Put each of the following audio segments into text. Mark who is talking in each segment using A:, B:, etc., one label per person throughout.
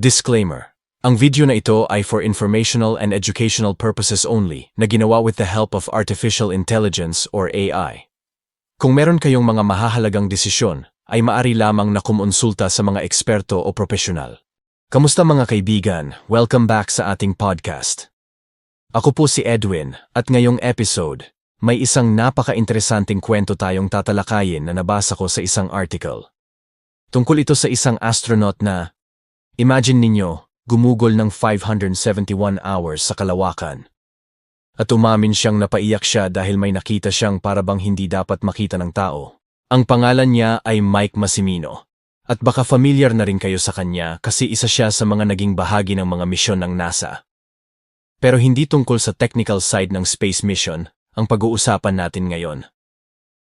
A: Disclaimer. Ang video na ito ay for informational and educational purposes only na ginawa with the help of Artificial Intelligence or AI. Kung meron kayong mga mahahalagang desisyon, ay maari lamang na kumonsulta sa mga eksperto o profesional. Kamusta mga kaibigan? Welcome back sa ating podcast. Ako po si Edwin at ngayong episode, may isang napaka-interesanting kwento tayong tatalakayin na nabasa ko sa isang article. Tungkol ito sa isang astronaut na, imagine ninyo, gumugol ng 571 hours sa kalawakan. At umamin siyang napaiyak siya dahil may nakita siyang parabang hindi dapat makita ng tao. Ang pangalan niya ay Mike Massimino. At baka familiar na rin kayo sa kanya kasi isa siya sa mga naging bahagi ng mga misyon ng NASA. Pero hindi tungkol sa technical side ng space mission ang pag-uusapan natin ngayon.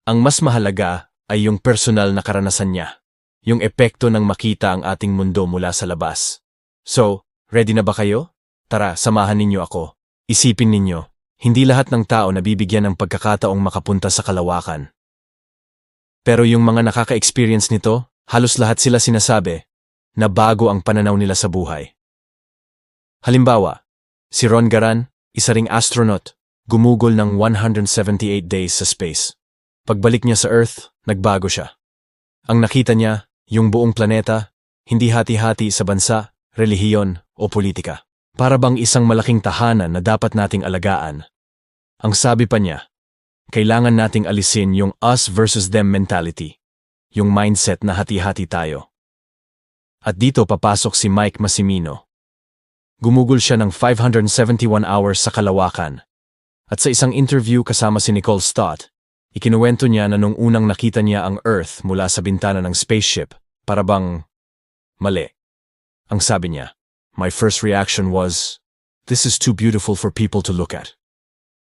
A: Ang mas mahalaga ay yung personal na karanasan niya yung epekto ng makita ang ating mundo mula sa labas. So, ready na ba kayo? Tara, samahan ninyo ako. Isipin ninyo, hindi lahat ng tao nabibigyan ng pagkakataong makapunta sa kalawakan. Pero yung mga nakaka-experience nito, halos lahat sila sinasabi na bago ang pananaw nila sa buhay. Halimbawa, si Ron Garan, isa ring astronaut, gumugol ng 178 days sa space. Pagbalik niya sa Earth, nagbago siya. Ang nakita niya, yung buong planeta, hindi hati-hati sa bansa, relihiyon o politika. Para bang isang malaking tahanan na dapat nating alagaan. Ang sabi pa niya, kailangan nating alisin yung us versus them mentality, yung mindset na hati-hati tayo. At dito papasok si Mike Massimino. Gumugol siya ng 571 hours sa kalawakan. At sa isang interview kasama si Nicole Stott, ikinuwento niya na nung unang nakita niya ang Earth mula sa bintana ng spaceship, para bang mali. Ang sabi niya, my first reaction was, this is too beautiful for people to look at.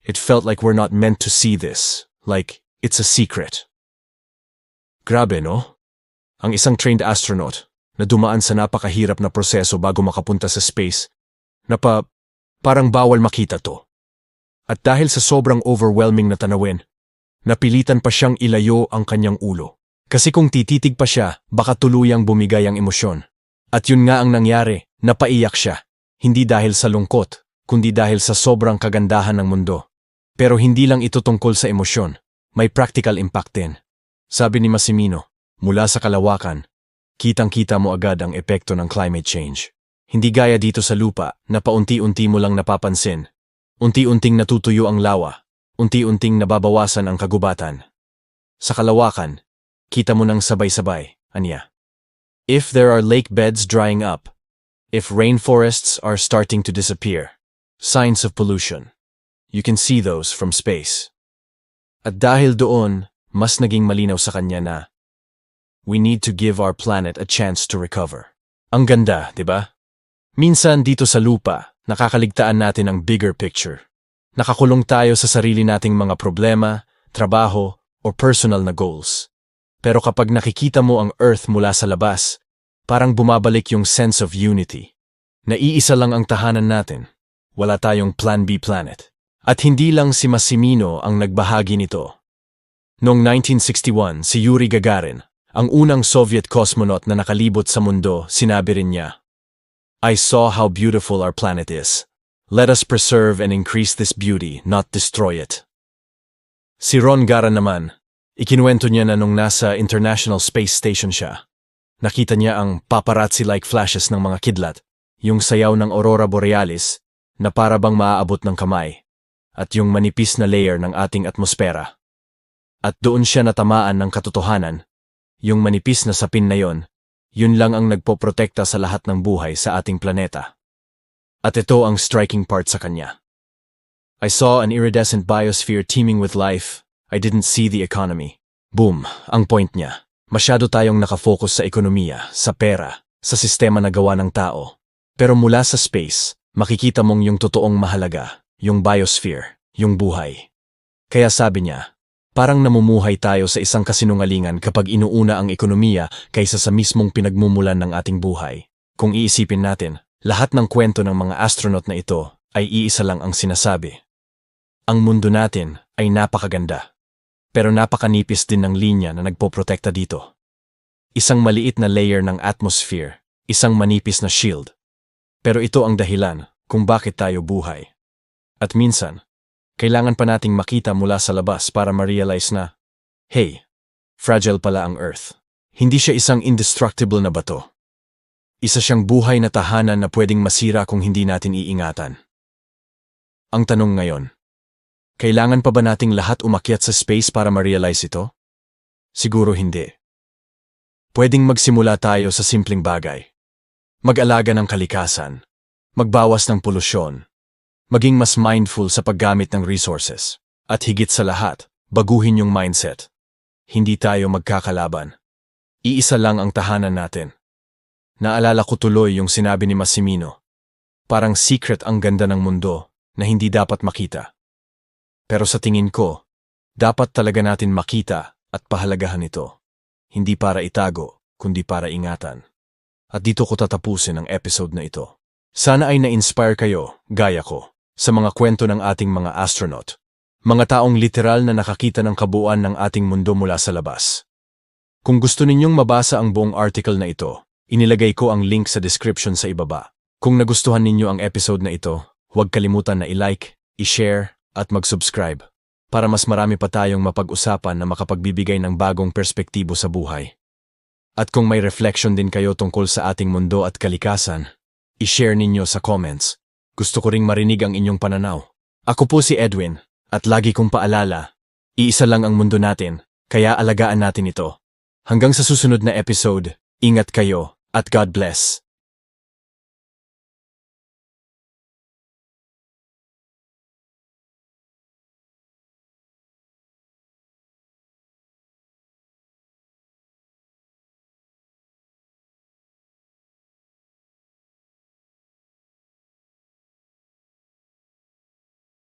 A: It felt like we're not meant to see this, like it's a secret. Grabe, no? Ang isang trained astronaut na dumaan sa napakahirap na proseso bago makapunta sa space, na pa, parang bawal makita to. At dahil sa sobrang overwhelming na tanawin, napilitan pa siyang ilayo ang kanyang ulo. Kasi kung tititig pa siya, baka tuluyang bumigay ang emosyon. At yun nga ang nangyari, napaiyak siya. Hindi dahil sa lungkot, kundi dahil sa sobrang kagandahan ng mundo. Pero hindi lang ito tungkol sa emosyon, may practical impact din. Sabi ni Massimino, mula sa kalawakan, kitang-kita mo agad ang epekto ng climate change. Hindi gaya dito sa lupa na paunti-unti mo lang napapansin. Unti-unting natutuyo ang lawa, unti-unting nababawasan ang kagubatan. Sa kalawakan, kita mo ng sabay-sabay, anya. If there are lake beds drying up, if rainforests are starting to disappear, signs of pollution, you can see those from space. At dahil doon, mas naging malinaw sa kanya na we need to give our planet a chance to recover. Ang ganda, di ba? Minsan dito sa lupa, nakakaligtaan natin ang bigger picture. Nakakulong tayo sa sarili nating mga problema, trabaho, or personal na goals. Pero kapag nakikita mo ang Earth mula sa labas, parang bumabalik yung sense of unity. Naiisa lang ang tahanan natin. Wala tayong Plan B planet. At hindi lang si Massimino ang nagbahagi nito. Noong 1961, si Yuri Gagarin, ang unang Soviet cosmonaut na nakalibot sa mundo, sinabi rin niya, I saw how beautiful our planet is. Let us preserve and increase this beauty, not destroy it. Si Ron Garan naman, Ikinuwento niya na nung nasa International Space Station siya. Nakita niya ang paparazzi-like flashes ng mga kidlat, yung sayaw ng aurora borealis na para bang maaabot ng kamay, at yung manipis na layer ng ating atmosfera. At doon siya natamaan ng katotohanan, yung manipis na sapin na yon, yun lang ang nagpoprotekta sa lahat ng buhay sa ating planeta. At ito ang striking part sa kanya. I saw an iridescent biosphere teeming with life, I didn't see the economy. Boom, ang point niya. Masyado tayong nakafocus sa ekonomiya, sa pera, sa sistema na gawa ng tao. Pero mula sa space, makikita mong yung totoong mahalaga, yung biosphere, yung buhay. Kaya sabi niya, parang namumuhay tayo sa isang kasinungalingan kapag inuuna ang ekonomiya kaysa sa mismong pinagmumulan ng ating buhay. Kung iisipin natin, lahat ng kwento ng mga astronaut na ito ay iisa lang ang sinasabi. Ang mundo natin ay napakaganda pero napakanipis din ng linya na nagpoprotekta dito. Isang maliit na layer ng atmosphere isang manipis na shield. Pero ito ang dahilan kung bakit tayo buhay. At minsan, kailangan pa nating makita mula sa labas para ma-realize na, hey, fragile pala ang Earth. Hindi siya isang indestructible na bato. Isa siyang buhay na tahanan na pwedeng masira kung hindi natin iingatan. Ang tanong ngayon, kailangan pa ba nating lahat umakyat sa space para ma-realize ito? Siguro hindi. Pwedeng magsimula tayo sa simpleng bagay. Mag-alaga ng kalikasan, magbawas ng polusyon, maging mas mindful sa paggamit ng resources, at higit sa lahat, baguhin yung mindset. Hindi tayo magkakalaban. Iisa lang ang tahanan natin. Naalala ko tuloy yung sinabi ni Massimino. Parang secret ang ganda ng mundo na hindi dapat makita. Pero sa tingin ko, dapat talaga natin makita at pahalagahan ito. Hindi para itago, kundi para ingatan. At dito ko tatapusin ang episode na ito. Sana ay na-inspire kayo, gaya ko, sa mga kwento ng ating mga astronaut. Mga taong literal na nakakita ng kabuuan ng ating mundo mula sa labas. Kung gusto ninyong mabasa ang buong article na ito, inilagay ko ang link sa description sa ibaba. Kung nagustuhan ninyo ang episode na ito, huwag kalimutan na i-like, i-share, at mag-subscribe para mas marami pa tayong mapag-usapan na makapagbibigay ng bagong perspektibo sa buhay. At kung may reflection din kayo tungkol sa ating mundo at kalikasan, i-share ninyo sa comments. Gusto ko ring marinig ang inyong pananaw. Ako po si Edwin, at lagi kong paalala, iisa lang ang mundo natin, kaya alagaan natin ito. Hanggang sa susunod na episode, ingat kayo, at God bless.